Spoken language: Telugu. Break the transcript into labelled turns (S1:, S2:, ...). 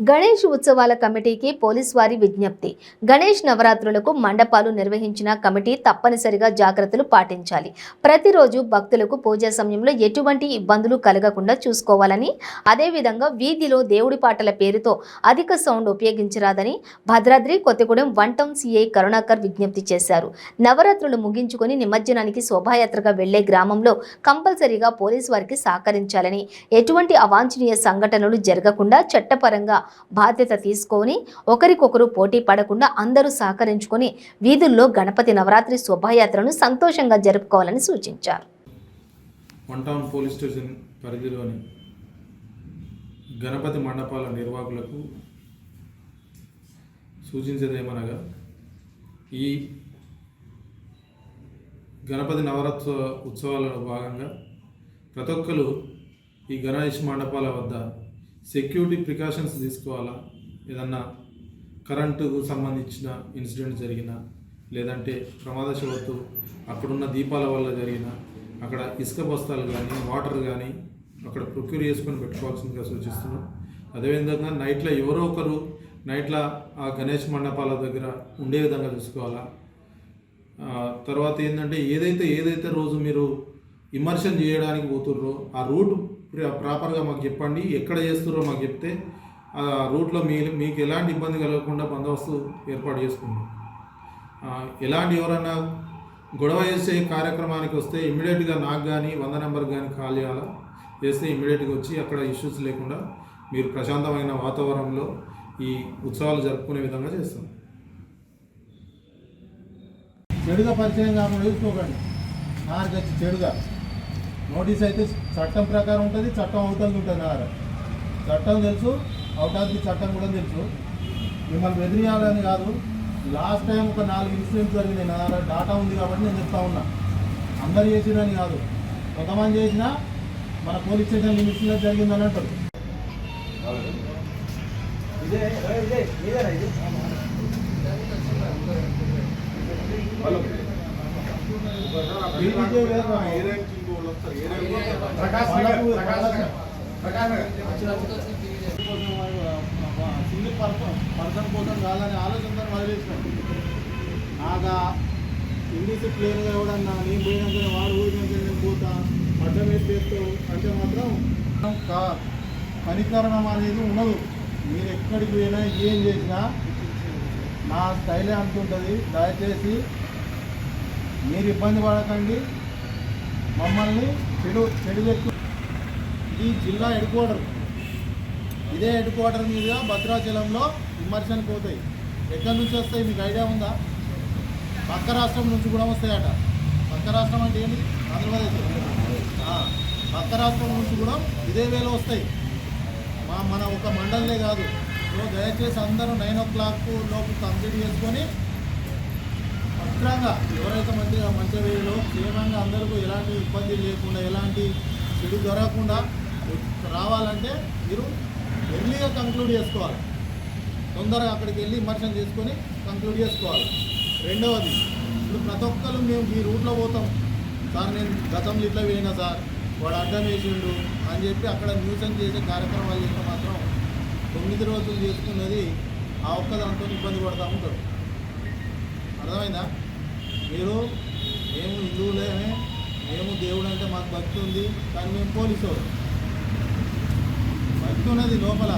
S1: గణేష్ ఉత్సవాల కమిటీకి పోలీస్ వారి విజ్ఞప్తి. గణేష్ నవరాత్రులకు మండపాలు నిర్వహించిన కమిటీ తప్పనిసరిగా జాగ్రత్తలు పాటించాలి. ప్రతిరోజు భక్తులకు పూజా సమయంలో ఎటువంటి ఇబ్బందులు కలగకుండా చూసుకోవాలని అదేవిధంగా వీధిలో దేవుడి పాటల పేరుతో అధిక sound ఉపయోగించరాదని Bhadradri Kothagudem one town CI Karunakar విజ్ఞప్తి చేశారు. నవరాత్రులు ముగించుకొని నిమజ్జనానికి శోభాయాత్రగా వెళ్ళే గ్రామంలో కంపల్సరీగా పోలీసు వారికి సహకరించాలని ఎటువంటి అవాంఛనీయ సంఘటనలు జరగకుండా చట్టపరంగా బాధ్యత తీసుకొని ఒకరికొకరు పోటీ పడకుండా అందరూ సహకరించుకొని వీధుల్లో గణపతి నవరాత్రి శోభాయాత్రను సంతోషంగా జరుపుకోవాలని సూచించారు.
S2: వన్ టౌన్ పోలీస్ స్టేషన్ పరిధిలోని గణపతి మండపాల నిర్వాహకులకు సూచించేదేమనగా ఈ గణపతి నవరాత్ర ఉత్సవాలలో భాగంగా ప్రతి ఒక్కరు ఈ గణేష్ మండపాల వద్ద సెక్యూరిటీ ప్రికాషన్స్ తీసుకోవాలా? ఏదన్నా కరెంటుకు సంబంధించిన ఇన్సిడెంట్ జరిగిన లేదంటే ప్రమాదశవత్తు అక్కడున్న దీపాల వల్ల జరిగిన అక్కడ ఇసుక బస్తాలు కానీ వాటర్ కానీ అక్కడ ప్రొక్యూర్ చేసుకొని పెట్టుకోవాల్సిందిగా సూచిస్తున్నాం. అదేవిధంగా నైట్లో ఎవరో ఒకరు నైట్లో ఆ గణేష్ మండపాల దగ్గర ఉండే విధంగా చూసుకోవాలా? తర్వాత ఏంటంటే ఏదైతే ఏదైతే రోజు మీరు ఇమర్షన్ చేయడానికి పోతుర్రో ఆ రూట్ ప్రాపర్గా మాకు చెప్పండి. ఎక్కడ చేస్తుర్రో మాకు చెప్తే ఆ రూట్లో మీ మీకు ఎలాంటి ఇబ్బంది కలగకుండా బందోబస్తు ఏర్పాటు చేసుకుందాం. ఎలాంటి ఎవరైనా గొడవ చేసే కార్యక్రమానికి వస్తే ఇమ్మీడియట్గా నాకు కానీ వంద నెంబర్కి కానీ కాల్ చేయాలా? చేస్తే ఇమ్మీడియట్గా వచ్చి అక్కడ ఇష్యూస్ లేకుండా మీరు ప్రశాంతమైన వాతావరణంలో ఈ ఉత్సవాలు జరుపుకునే విధంగా చేస్తాం.
S3: చెడుగా పరిచయం కాకుండా చూసుకోకండి నారు చెడుగా. నోటీస్ అయితే చట్టం ప్రకారం ఉంటుంది చట్టం అవతలది ఉంటుంది నార చట్టం తెలుసు అవటానికి చట్టం కూడా తెలుసు. మిమ్మల్ని బెదిరియాలని కాదు. లాస్ట్ టైం ఒక నాలుగు ఇన్సిడెంట్స్ జరిగినాయి నా దగ్గర డాటా ఉంది కాబట్టి నేను చెప్తా ఉన్నా. అందరు చేసిరని కాదు. కొంతమంది చేసినా మన పోలీస్ స్టేషన్ లిమిట్స్లో జరిగిందని అంటారు. విజయ్ వేరు రా. సింగిల్ పర్సన్ పర్సన్ కోసం కాదని ఆలోచనతో వదిలేసినాం. నాగా ఇంగ్లీష్ క్లియర్గా ఎవడన్నా నేను పోయినాకనే వాడు ఊరినాక నేను పోతా అడ్డం వేసి చేస్తావు అంటే మాత్రం కా- అనేది ఉండదు. మీరు ఎక్కడికి పోయినా ఏం చేసినా నా స్టైలే అంటుంటుంది. దయచేసి మీరు ఇబ్బంది పడకండి. మమ్మల్ని చెడు చెడు ఈ జిల్లా హెడ్ క్వార్టర్ ఇదే హెడ్ క్వార్టర్ మీద భద్రాచలంలో విమర్శలు పోతాయి. ఎక్కడి నుంచి వస్తాయి? మీకు ఐడియా ఉందా? పక్క రాష్ట్రం నుంచి కూడా వస్తాయట. పక్క రాష్ట్రం అంటే ఏంటి? ఆంధ్రప్రదేశ్. పక్క రాష్ట్రం నుంచి కూడా ఇదే వేలో వస్తాయి. మా మన ఒక మండలే కాదు. సో దయచేసి అందరూ నైన్ ఓ క్లాక్ లోపు కంప్లీట్ చేసుకొని భద్రంగా ఎవరైతే మంచిగా మంచి వేలో క్షేమంగా అందరికీ ఎలాంటి ఇబ్బంది లేకుండా ఎలాంటి చెడు దొరకకుండా రావాలంటే మీరు ఎర్లీగా కంక్లూడ్ చేసుకోవాలి. తొందరగా అక్కడికి వెళ్ళి విమర్శనం చేసుకొని కంక్లూడ్ చేసుకోవాలి. రెండవది ఇప్పుడు ప్రతి ఒక్కరు మేము ఈ రూట్లో పోతాం. సార్ నేను గతంలో ఇట్లా పోయినా సార్? వాడు అడ్డం వేసిండు అని చెప్పి అక్కడ న్యూసెన్స్ చేసే కార్యక్రమాలు చేస్తే మాత్రం తొమ్మిది రోజులు చేసుకున్నది ఆ ఒక్క దాంతో ఇబ్బంది పడతా ఉంటారు. అర్థమైందా? మీరు మేము హిందువులేమే మేము దేవుడు అంటే మాకు భక్తి ఉంది కానీ మేము పోలీసు భక్తి ఉన్నది లోపల.